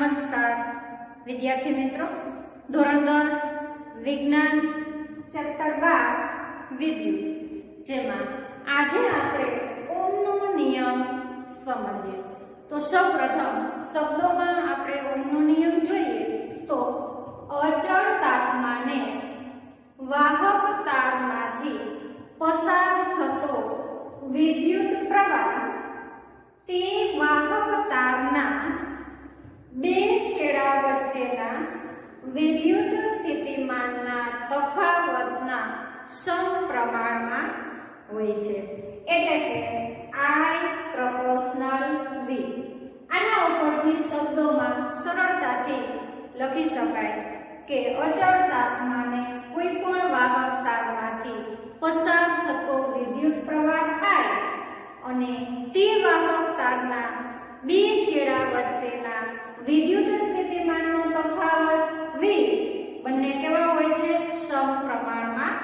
નમસ્કાર. વિદ્યાર્થી મિત્રો, ધોરણ દસ, વિજ્ઞાન, ચેપ્ટર બાર વિદ્યુત જેમાં આજે આપણે ઓમનો નિયમ સમજીએ. તો સૌપ્રથમ શબ્દોમાં આપણે ઓમનો નિયમ જોઈએ તો અચળ તાપમાને વાહક તારમાંથી પસાર થતો વિદ્યુત પ્રવાહ વિદ્યુત સ્થિતિમાનના તફાવતના સમપ્રમાણમાં હોય છે. એટલે કે I પ્રપોર્શનલ V. આના ઉપરથી શબ્દોમાં સરળતાથી લખી શકાય કે અચળ તાપમાને કોઈ પણ વાહક તારમાંથી પસાર થતો વિદ્યુત પ્રવાહ I અને તે વાહક તારના બે છેડા વચ્ચેના વિદ્યુત સ્થિતિમાનનો તફાવત V બંને કેવા હોય છે સમપ્રમાણમાં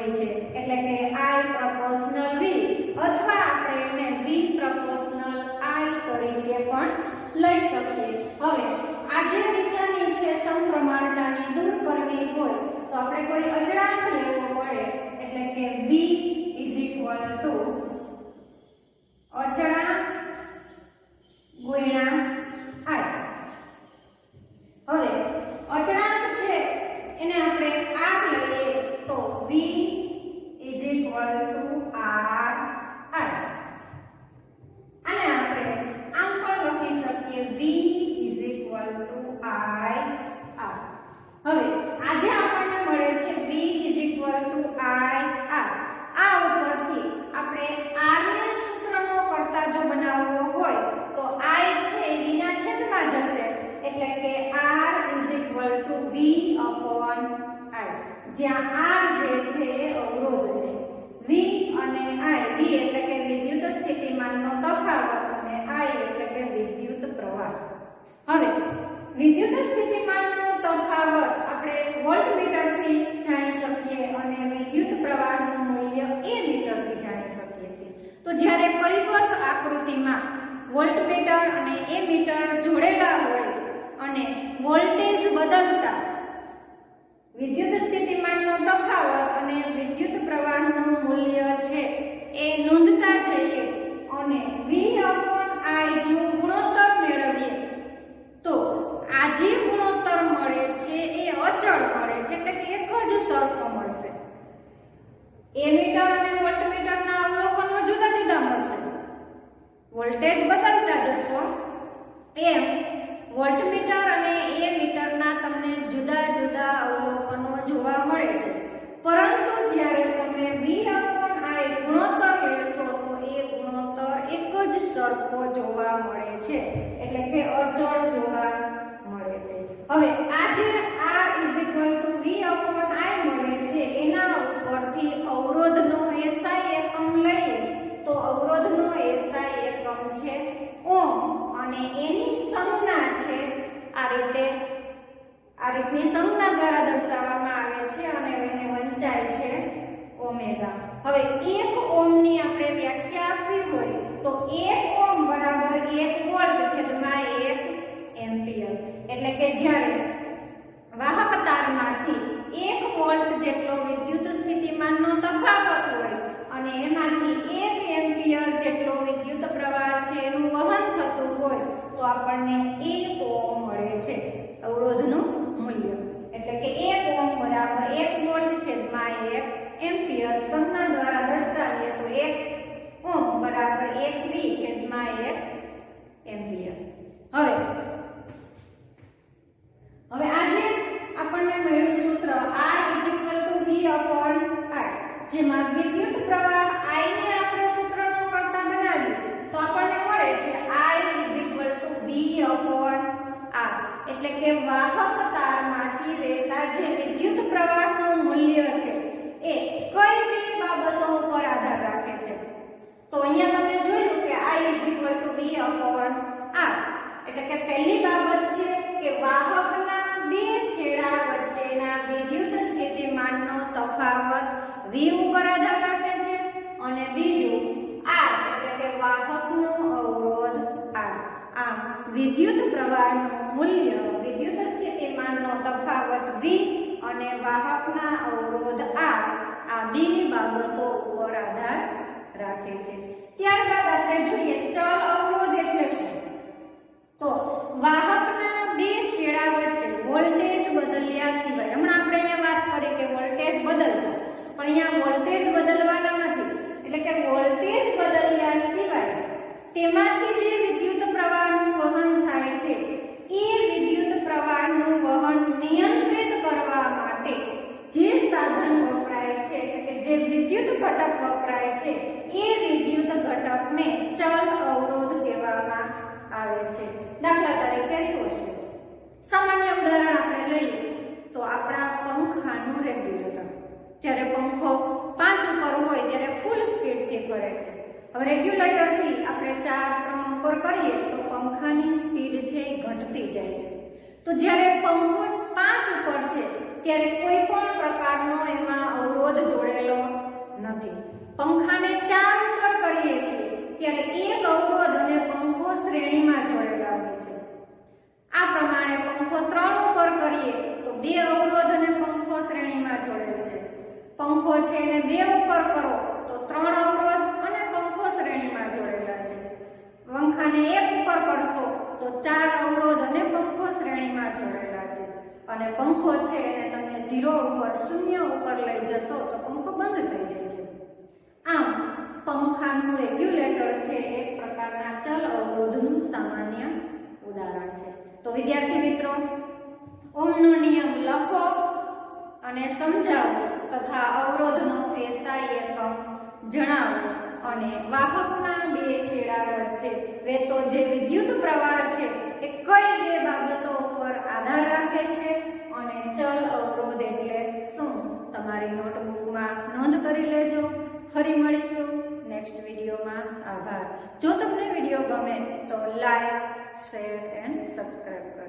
હોય છે. એટલે કે આઈ પ્રપોઝનલ વી અથવા આપણે એને વી પ્રપોઝનલ આઈ તરીકે પણ લઈ શકીએ. હવે આ જે નિશાની છે સમપ્રમાણતાની દૂર કરવી હોય, તો આપણે કોઈ અચળાંક લેવો પડે. એટલે કે વી ઇઝ ઇક્વલ to અચળાંક ગુણ્યા i હવે અચળાંક છે એને આપણે r લઈએ તો v is equal to r i આને આપણે આમ પણ લખી શકીએ v is equal to i r હવે આજે આપણને મળે છે v is equal to i r આ ઉપરથી આપણે r ને સૂત્રનો કરતા જો બનાવવો હોય તો i છે એ v ના છેદમાં જશે એટલે કે r is equal to v upon i જ્યાં r જે છે એ અવરોધ છે v અને i v એટલે કે વિદ્યુત સ્થિતિમાનનો તફાવત અને i એટલે કે વિદ્યુત પ્રવાહ હવે વિદ્યુત સ્થિતિમાનનો તફાવત આપણે વોલ્ટમીટરથી જાણી શકીએ અને વિદ્યુત પ્રવાહનું મૂલ્ય એ મીટરથી જાણી શકીએ છીએ. તો જ્યારે પરિપથ આકૃતિમાં વોલ્ટમીટર અને એ મીટર જોડેલા હોય અને વોલ્ટેજ બદલતા વિદ્યુત સ્થિતિમાનનો તફાવત અને વિદ્યુત પ્રવાહનું મૂલ્ય છે એ નોંધતા જઈએ અને v i જો ગુણોત્તર મેળવીએ તો આ જે ગુણોત્તર મળે છે એ અચળ મળે છે એટલે કે એક જ મળશે. એ મીટર અને વોલ્ટમીટરના અવલોકનો જુદા જુદા મળશે. વોલ્ટેજ બદલતા જશો. એમ વોલ્ટમીટર અને એ મીટરના તમને જુદા જુદા અવલોકનો જોવા મળે છે. પરંતુ જ્યારે તમે v i ગુણોત્તર લેશો, તો એ ગુણોત્તર એક જ સરખો જોવા મળે છે. એટલે કે અચળ જોવા મળે છે. હવે આ જે r v i મળે છે એના ઉપરથી અવરોધનો SI એકમ લઈએ તો અવરોધનો SI એકમ છે ઓમ અને એની સંજ્ઞા છે આ રીતે આ રીતની સંજ્ઞા દ્વારા દર્શાવવામાં આવે છે અને એને વંચાય છે ઓમેગા. હવે એક ઓમની આપણે વ્યાખ્યા આપવી હોય તો એક ઓમ બરાબર એક વોલ્ટ છેદમાં એક એમ્પિયર. એટલે કે જ્યારે વાહક તારમાંથી એક વોલ્ટ જેટલો વિદ્યુત સ્થિતિમાનનો તફાવત હોય અને એમાંથી એક એમ્પિયર જેટલો વિદ્યુત પ્રવાહ છે એનું વહન થતું હોય તો આપણને એક ઓમ મળે છે અવરોધનું મૂલ્ય. એટલે કે એક ઓમ બરાબર, એક વોલ્ટ છેદમાં એક એમ્પિયર સંજ્ઞા દ્વારા દર્શાવીએ તો એક ઓમ બરાબર એક વી છેદમાં એક એમ્પિયર. હવે હવે આજે આપણને મળ્યું સૂત્ર, R V I, જેમાં વિદ્યુત પ્રવાહ I ને આપણે સૂત્રનો કરતા બનાવીએ, તો આપણને મળે છે I V R એટલે કે વાહક તારમાંથી રહેતા જે વિદ્યુત પ્રવાહનું મૂલ્ય છે, એ કઈ બે બાબતો ઉપર આધાર રાખે છે. તો અહીંયા તમે જોયું કે I V R. એટલે કે પહેલી બાબત પ્રવાહનું મૂલ્ય વિદ્યુત સ્થિતિમાનનો તફાવત V અને વાહકના અવરોધ R આ બે બાબતો ઉપર આધાર રાખે છે. ત્યારબાદ આપણે જોઈએ ચલ અવરોધ એટલે શું? તો વાહકના બે છેડા વચ્ચે વોલ્ટેજ બદલ્યા સિવાય, હમણાં આપણે અહીંયા વાત કરી કે વોલ્ટેજ બદલતો, પણ અહીંયા વોલ્ટેજ બદલવાના નથી. એટલે કે વોલ્ટેજ બદલ્યા સિવાય તેમાંથી જે વિદ્યુત પ્રવાહનું વહન થાય છે એ વિદ્યુત પ્રવાહનું વહન નિયંત્રિત કરવા માટે જે સાધન વપરાય છે એટલે કે જે વિદ્યુત ઘટક વપરાય છે એ વિદ્યુત ઘટકને ચલ અવરોધ કહેવામાં આવે છે. દાખલા તરીકે કહો સામાન્ય ઉદાહરણ આપણે લઈએ તો આપણા પંખાનું રેગ્યુલેટર. જ્યારે પંખો પાંચ ઉપર હોય ત્યારે ફૂલ સ્પીડથી ફરે છે. હવે રેગ્યુલેટરથી આપણે ચાર, ત્રણ ઉપર કરીએ તો પંખાની સ્પીડ છે એ ઘટતી જાય છે. તો જ્યારે પંખો પાંચ ઉપર છે, ત્યારે કોઈ પણ પ્રકારનો એમાં અવરોધ જોડેલો નથી. પંખાને ચાર ઉપર કરીએ છીએ, ત્યારે એક અવરોધ અને પંખો શ્રેણીમાં જોડેલા હોય છે આ પ્રમાણે પંખો ત્રણ ઉપર કરીએ તો બે અવરોધ અને પંખો શ્રેણીમાં જોડેલ છે પંખો છે એને બે ઉપર કરો, તો ત્રણ અવરોધ અને પંખો શ્રેણીમાં જોડેલા છે. પંખાને એક ઉપર કરશો, તો ચાર અવરોધ અને પંખો શ્રેણીમાં જોડેલા છે. અને પંખો છે એને તમે જીરો ઉપર, શૂન્ય ઉપર લઈ જશો, તો પંખો બંધ થઈ જાય છે. આમ, પંખાનું રેગ્યુલેટર છે એક પ્રકારના ચલ અવરોધનું સામાન્ય ઉદાહરણ છે. તો વિદ્યાર્થી મિત્રો ઓમનો નિયમ લખો. અને સમજાવો તથા અવરોધનો એસઆઈ એકમ જણાવો. અને વાહકના બે છેડા વચ્ચે વહેતો જે વિદ્યુત પ્રવાહ છે, એ કઈ બે બાબતો ઉપર આધાર રાખે છે? અને ચલ અવરોધ એટલે શું? તમારી નોટબુકમાં નોંધ કરી લેજો. ફરી મળીશું નેક્સ્ટ વિડીયોમાં. આભાર. જો તમને વીડિયો ગમે તો લાઈક, શેર, એન્ડ સબસ્ક્રાઈબ